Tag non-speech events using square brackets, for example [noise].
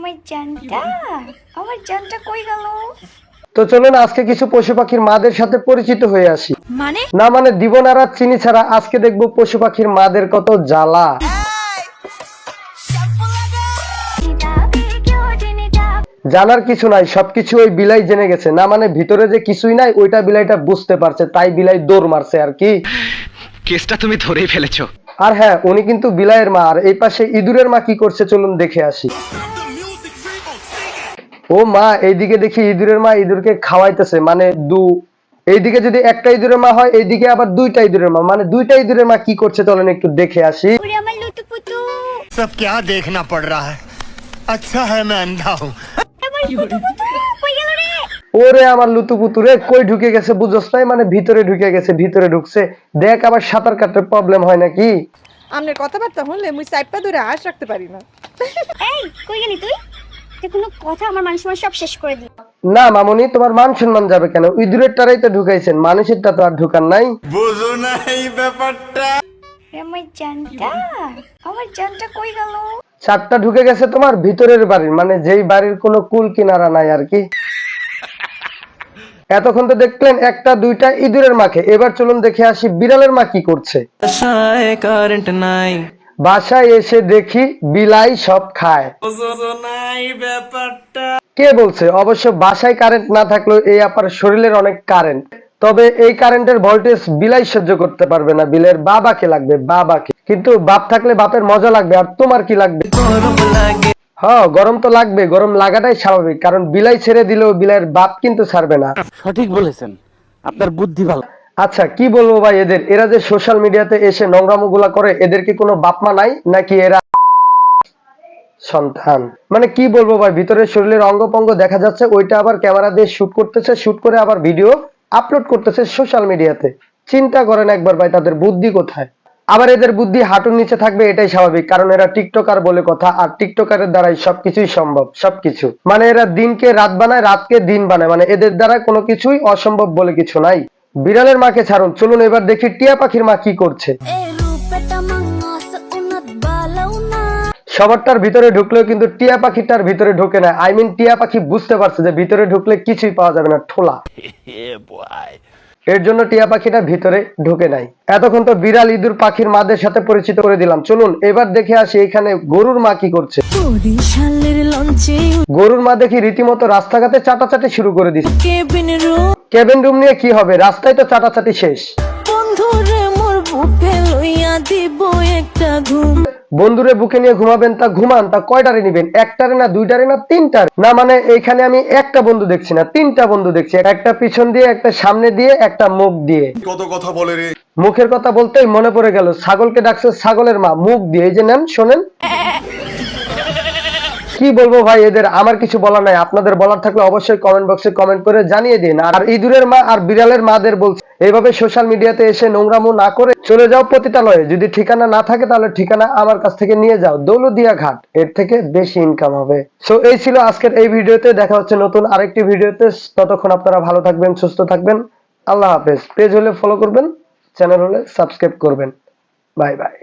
আমার জানটা? আমার জানটা কই গেল? তো চলুন আজকে কিছু পশু পাখির মাদের সাথে পরিচিত হয়ে আসি। মানে? না মানে দিবনারা চিনি ছাড়া আজকে দেখব পশু পাখির মাদের কত জ্বালা। জানার কিছু নাই সবকিছু ওই বিলাই জেনে গেছে। না মানে ভিতরে যে কিছুই নাই ওইটা বিলাইটা বুঝতে পারছে তাই বিলাই দৌড় মারছে আর কি। কেসটা তুমি ধরেই ফেলেছো। আর হ্যাঁ উনি কিন্তু বিলাইয়ের মা আর এই পাশে ইঁদুরের মা কি করছে চলুন দেখে আসি। ও মা এইদিকে দেখি ইঁদুরের মা ইঁদুরকে খাওয়াইতেছে মানে দু এইদিকে যদি একটা ইঁদুরের মা হয় এইদিকে আবার দুইটা ইঁদুরের মা মানে দুইটা ইঁদুরের মা কি করছে চলেন একটু দেখে আসি ওরে আমার লুতু পুতু सब क्या देखना पड़ रहा है अच्छा है मैं अंधा हूँ আমার লুতু পুতু কই গেল রে ওরে আমার লুতুপুতু রে কই ঢুকে গেছে বুঝছস নাই মানে ভিতরে ঢুকে গেছে ভিতরে ঢুকছে দেখ আবার সাঁতার কাটতে প্রবলেম হয় নাকি আমনের কথাবার্তা হলে মুই সাইপটা ধরে আশ রাখতে পারি না এই কই গেলি তুই কোনো কথা আমার মান সম্মান সব শেষ করে দিল। না মামনি তোমার মান সম্মান যাবে কেন? ইঁদুরের টারাই তো ঢুকাইছেন মানুষেরটা তো আর ঢুকান নাই। আমার জানটা? আমার জানটা কই গেল? চারটা ঢুকে গেছে তোমার ভিতরের বাড়ির মানে যেই বাড়ির কোনো কুল কিনারা নাই আর কি। এতক্ষণ তো দেখলেন একটা দুইটা ইঁদুরের মাকে এবার চলুন দেখে আসি বিড়ালের মা কি করছে। কারেন্ট নাই। বাসায় এসে দেখি বিলাই সব খায়। কে বলছে? অবশ্য বাসায় কারেন্ট না থাকলেও এই আপার শরীরের অনেক কারেন্ট তবে এই কারেন্টের ভোল্টেজ বিলাই সহ্য করতে পারবে না। বিলের বাবাকে লাগবে? বাবাকে কিন্তু বাপ থাকলে বাপের মজা লাগবে। আর তোমার কি লাগবে? হ্যাঁ গরম তো লাগবে। গরম লাগাটাই স্বাভাবিক। কারণ বিলাই ছেড়ে দিলেও বিলাইয়ের বাপ কিন্তু ছাড়বে না। সঠিক বলেছেন। আপনার বুদ্ধি ভালো। আচ্ছা কি বলব ভাই এদের? এরা যে সোশ্যাল মিডিয়াতে এসে নোংরামুগুলা করে, এদের কি কোনো বাপমা নাই? নাকি এরা সন্তান? মানে কি বলব ভাই ভিতরে শরীরের অঙ্গ পঙ্গ দেখা যাচ্ছে, ওইটা আবার ক্যামেরা দিয়ে শুট করতেছে শুট করে আবার ভিডিও আপলোড করতেছে সোশ্যাল মিডিয়াতে চিন্তা করেন একবার ভাই, তাদের বুদ্ধি কোথায়? আবার এদের বুদ্ধি হাঁটুর নিচে থাকবে, এটাই স্বাভাবিক, কারণ এরা টিকটকার বলে কথা, আর টিকটকারের দ্বারাই সবকিছুই সম্ভব, সবকিছু। মানে এরা দিনকে রাত বানায়, রাতকে দিন বানায় মানে এদের দ্বারা কোনো কিছুই অসম্ভব বলে কিছু নাই। বিড়ালের মাকে ছাড়ুন, চলুন এবার দেখি টিয়া পাখির মা কি করছে। সবারটার ভিতরে ঢুকলেও কিন্তু টিয়া পাখিটার ভিতরে ঢুকে না। আই মিন টিয়া পাখি বুঝতে পারছে যে ভিতরে ঢুকলে কিছুই পাওয়া যাবে না, ঠোলা। [laughs] এর জন্য টিয়া পাখিটা ভিতরে ঢুকে নাই। এতক্ষণ তো বিড়াল ইঁদুর পাখির মাদের সাথে পরিচিত করে দিলাম। চলুন এবার দেখে আসি এখানে গরুর মা কি করছে। গরুর মা দেখি রীতিমতো রাস্তাঘাটে চাটাচাটি শুরু করে দিচ্ছে কেবিন রুম নিয়ে কি হবে? রাস্তায় তো চাটাচাটি শেষ। বন্ধুরে বুকে লইয়া দিব একটা ঘুম। বন্ধুরে বুকে নিয়ে ঘুমাবেন তা ঘুমান তা কয়টারে নিবেন? একটারে না দুইটারে না তিনটার? না মানে এখানে আমি একটা বন্ধু দেখছি না তিনটা বন্ধু দেখছি। একটা পিছন দিয়ে একটা সামনে দিয়ে একটা মুখ দিয়ে। কত কথা বলে রে। মুখের কথা বলতেই মনে পড়ে গেল ছাগলকে ডাকছে ছাগলের মা মুখ দিয়ে। এই যে নেন শোনেন। কি বলব ভাই, এদের আমার কিছু বলার নাই। আপনাদের বলার থাকলে অবশ্যই কমেন্ট বক্সে কমেন্ট করে জানিয়ে দিন। আর ইঁদুরের মা আর বিড়ালের মাদের বলছে, এইভাবে সোশ্যাল মিডিয়াতে এসে নোংরামো না করে চলে যাও পতিতালয়ে। যদি ঠিকানা না থাকে তাহলে ঠিকানা আমার কাছ থেকে নিয়ে যাও। দৌলদিয়া ঘাট এর থেকে বেশি ইনকাম হবে। সো এই ছিল আজকের এই ভিডিওতে। দেখা হচ্ছে নতুন আরেকটি ভিডিওতে। ততক্ষণ আপনারা ভালো থাকবেন, সুস্থ থাকবেন। আল্লাহ হাফেজ। পেজ হলে ফলো করবেন চ্যানেল হলে সাবস্ক্রাইব করবেন। Bye bye